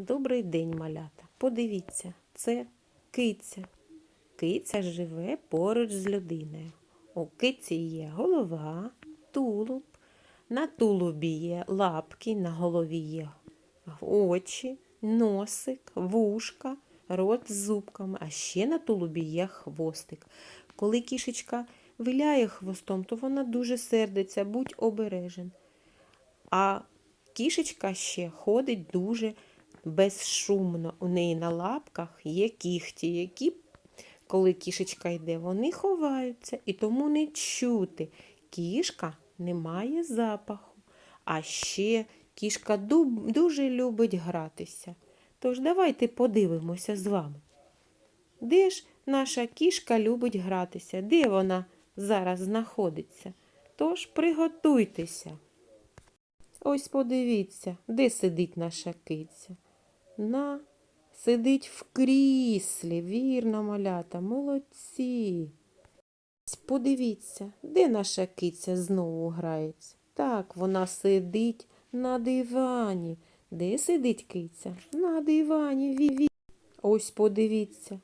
Добрий день, малята. Подивіться, це киця. Киця живе поруч з людиною. У киці є голова, тулуб. На тулубі є лапки, на голові є очі, носик, вушка, рот з зубками, а ще на тулубі є хвостик. Коли кішечка виляє хвостом, то вона дуже сердиться, будь обережен. А кішечка ще ходить дуже безшумно. У неї на лапках є кіхті, які, коли кішечка йде, вони ховаються і тому не чути. Кішка не має запаху. А ще кішка дуже любить гратися. Тож давайте подивимося з вами. Де ж наша кішка любить гратися? Де вона зараз знаходиться? Тож приготуйтеся. Ось подивіться, де сидить наша киця. На, сидить в кріслі, вірно, малята, молодці. Подивіться, де наша киця знову грається. Так, вона сидить на дивані. Де сидить киця? На дивані. Ві-ві. Ось подивіться.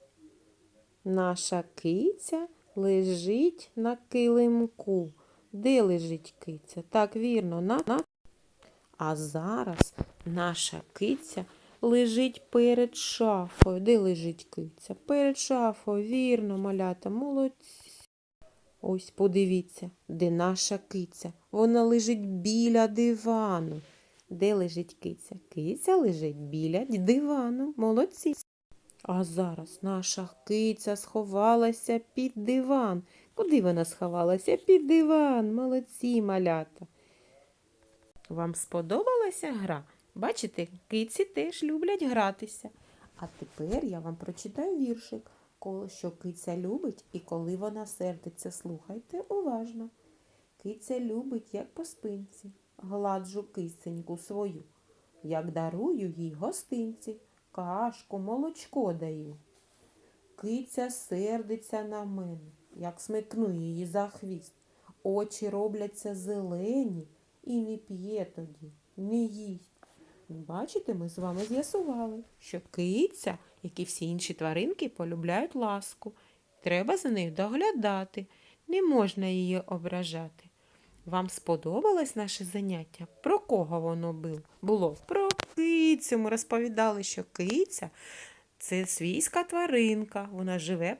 Наша киця лежить на килимку. Де лежить киця? Так, вірно, на. А зараз наша киця лежить перед шафою. Де лежить киця? Перед шафою, вірно, малята, молодці. Ось подивіться, де наша киця. Вона лежить біля дивану. Де лежить киця? Киця лежить біля дивану. Молодці. А зараз наша киця сховалася під диван. Куди вона сховалася? Під диван. Молодці, малята. Вам сподобалася гра? Бачите, киці теж люблять гратися. А тепер я вам прочитаю віршик, що киця любить і коли вона сердиться. Слухайте уважно. Киця любить, як по спинці, гладжу кисеньку свою, як дарую їй гостинці, кашку, молочко даю. Киця сердиться на мене, як смикну її за хвіст. Очі робляться зелені і не п'є тоді, не їсть. Бачите, ми з вами з'ясували, що киця, як і всі інші тваринки, полюбляють ласку. Треба за нею доглядати, не можна її ображати. Вам сподобалось наше заняття? Про кого воно було? Про кицю. Ми розповідали, що киця це свійська тваринка. Вона живе